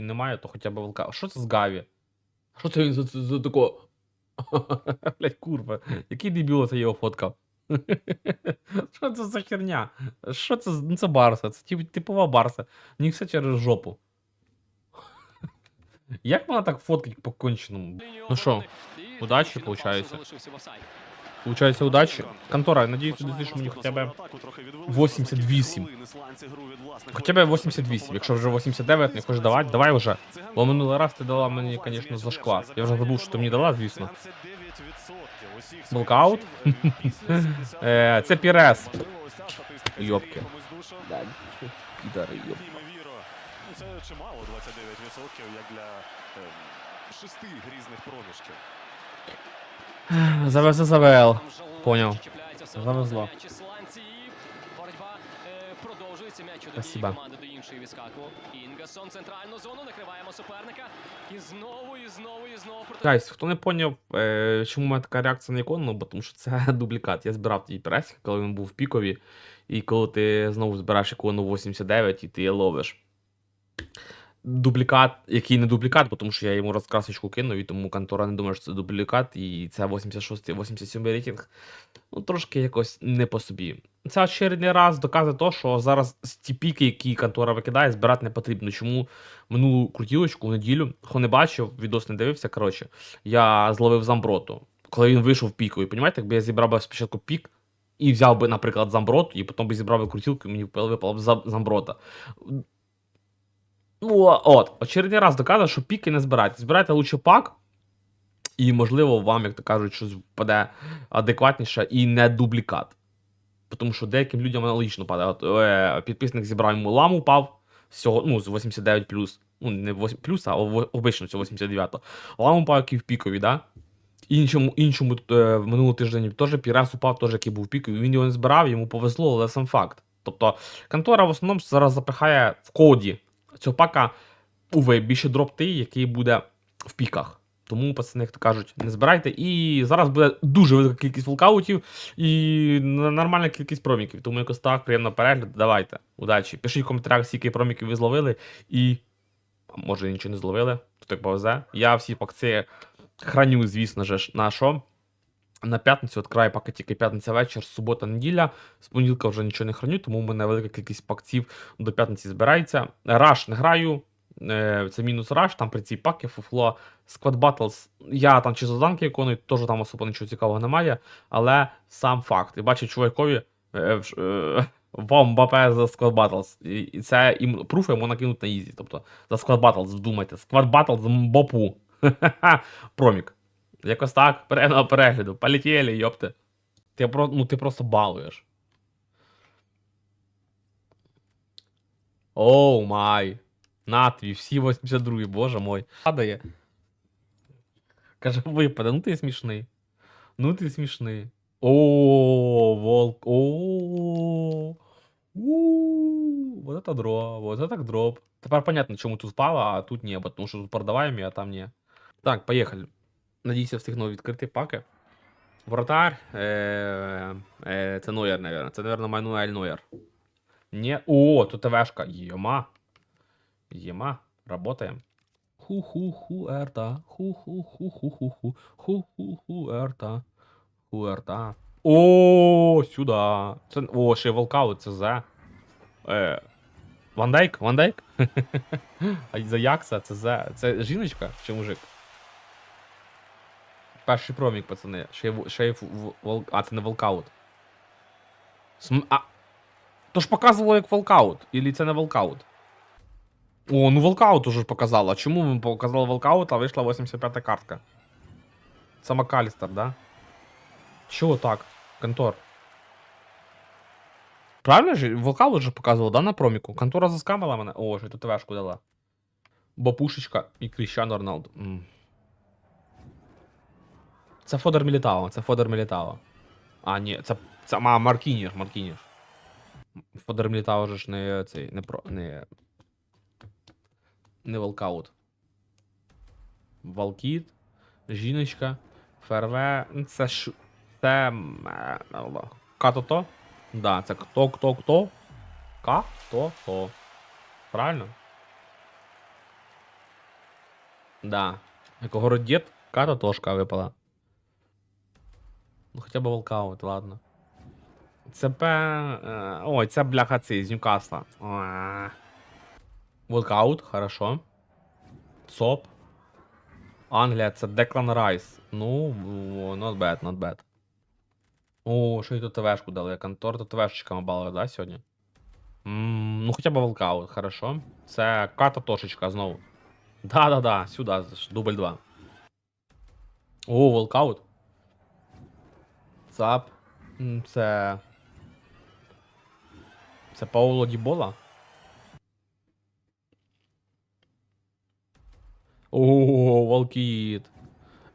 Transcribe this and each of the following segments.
немає, то хоча б волка. Що це з Гаві? Що це він за, за, за такого? Блять, курва. Який дебіл це його фоткав? Що це за херня? Що це? Ну це Барса, це тип- типова Барса. Них все через жопу. Як вона так фоткать по конченому? Ну що, удачі, получається? Получається, удачі. Контора, надіюсь, ти мені хоча б 88. Хоча б 88. Якщо вже 89 не хочеш давати, давай вже. Бо минулий раз ти дала мені, звісно, за шквас. Я вже забув, що ти мені дала, звісно. Блокаут? Е, Це Пірес. Йопки. Да, підари, йоп. Ну, Це чимало, 29%, як для шести різних проміжків. Завезе ЗВЛ. Поняв. Завезло. Спасибо. Гайс, хто не поняв, е, чому мене така реакція на ікону, ну, бо тому що це дублікат. Я збирав її пресік, коли він був в пікові, і коли ти знову збираєш ікону 89 і ти її ловиш. Дублікат, який не дублікат, бо тому що я йому розкрасочку кинув, і тому контора не думає, що це дублікат, і це 86-87 рейтинг. Ну, трошки якось не по собі. Це очередний раз доказує то, що зараз ті піки, які контора викидає, збирати не потрібно. Чому минулу крутілочку в неділю, хто не бачив, відос не дивився, коротше, я зловив замброту. Коли він вийшов піковий, понімаєте, якби я зібрав би спочатку пік і взяв би, наприклад, замброту, і потім би зібрав крутілку, і мені випала б замброта. Ну, от, очередний раз доказує, що піки не збирайте. Збирайте лучше пак, і, можливо, вам, як то кажуть, щось впаде адекватніше і не дублікат. Тому що деяким людям аналогічно падає. От, е, підписник зібрав йому ламу, упав всього, ну, з 89 Ну, не 8 плюс, а обично це 89-го. Лам упав, який в пікові, да? Іншому, іншому е, в минулому тиждень теж Пірес упав, теж який був в пікові. Він його не збирав, йому повезло, але сам факт. Тобто контора в основному зараз запихає в коді цього пака УВ більше дроп той, який буде в піках. Тому, пацани, як то кажуть, не збирайте. І зараз буде дуже велика кількість волкаутів і нормальна кількість проміків. Тому якось так, приємно перегляд. Давайте. Удачі. Пишіть в коментарях, скільки проміків ви зловили. І. Може, нічого не зловили, то так повезе. Я всі пакці храню, звісно ж, на що? На п'ятницю відкраю поки тільки п'ятниця вечір, субота, неділя. З понеділка вже нічого не храню, тому в мене велика кількість пакців до п'ятниці збирається. Раш не граю. е, Це мінус раш, там при цій паки, фуфло, Squad Battles. Я там чи заданки виконую, теж там особо нічого цікавого немає. Але сам факт. І бачу, чувакові е, е, вам Мбапе за Squad Battles. І, це їм пруфи йому накинуть на ізі. Тобто за Squad Battles, вдумайте. Squad Battles Мбопу. Промік. Якось так, приємного перегляду. Полетіли, йопте. Ти, про, ну, ти просто балуєш. Оу май. На твій, всі 82, боже мой. Падає. Каже, випаде, ну ти смішний. Ну ти смішний. О, волк. О. У, Вот это дроп, вот это так дроп. Тепер понятно, чому тут впало, а тут ні, бо тому що тут продаваємо, а там ні. Так, поїхали. Надіюся, встигну відкрити паки. Вратар. Е, е, це Нойер, наверное. Це, наверное, Мануель Нойер. Не. О, тут ТВшка. Єма. Єма. Работаем. Ху-ху-ху ерта. Ху-ху-ху-ху-ху-ху. Ху-ху-ху ерта. Хуерта. О, сюда. Це, о, ще волкаут, це за. Е, Ван Дейк? А за Якса це за. Це жіночка чи мужик? Перший промік, пацани. Ще й, в- ще й в- в- вол... А, це не волкаут. См... А... То ж показувало як волкаут. Ілі це не волкаут? О, ну волкаут уже ж показало. Чому ви показали волкаут, а вийшла 85-та картка? Це Макалістер, да? Чого так? Контор. Правильно ж? Волкаут же показував, да, на проміку? Контора заскамила мене. О, що тут вешку дала. Бо пушечка і Кріщано Роналду. М. Це Фодор Мілітао, це Фодор Мілітао. А, ні, це, це а, Маркініш, Маркініш. Фодор Мілітао же ж не цей, не про, не... Не волкаут. Волкіт, жіночка, ФРВ, ну, це ш... Це... Като-то? Да, це хто, хто, хто? Ка, то, то. Правильно? Да. Як городєт, карта тошка випала. Ну хоча б волкаут, ладно. ЦП. е, Ой, це бляха цей з Ньюкасла. Волкаут, хорошо. ЦОП. Англія, це Деклан Райс. Ну, not bad, not bad. О, що й тут ТВшку дали. Контор тут ТВшечками балує, да, сьогодні? М, ну, хоча б волкаут, хорошо. Це карта тошечка знову. Да-да-да, сюди, дубль 2. О, волкаут. Цап. Це. Це Пауло Дібола? О, Волкіт.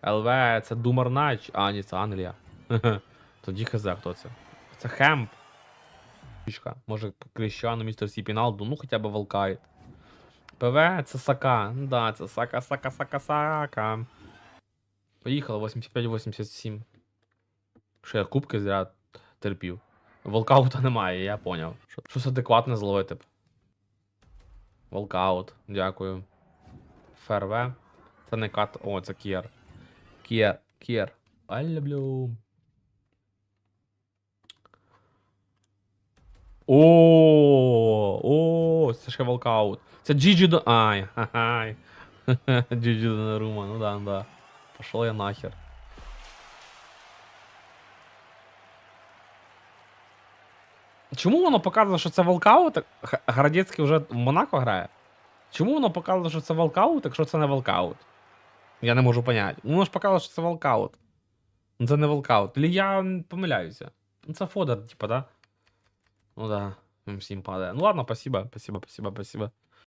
ЛВ, це Думар Нач. А, ні, це Англія. Тоді хз, хто це? Це Хемп. Може, Кріщану, містер Сі Піналду, ну хоча б Волкайт. ПВ це Сака. Ну да, це Сака, Сака, Сака, Сака. Поїхали 85-87. Що я кубки зря терпів. Волкаута немає, я поняв. Що- Щось адекватне зловити б. Волкаут, дякую. ФРВ. Це не кат. О, це Кіер. Кіер, Кіер. I люблю. О, о, це ще волкаут. Це Джиджі до. Ай, ай. Джиджі Донарума, ну да, ну да. Пошел я нахер. Чому воно показує, що це волкаут? Градецький вже в Монако грає? Чому воно показує, що це волкаут, якщо це не волкаут? Я не можу поняти. Воно ж показує, що це волкаут. Ну це не волкаут. Или я помиляюся. Ну це фодер, типа, да? Ну да. Всім падає. Ну ладно, спасибо, спасибо, спасибо, спасибо.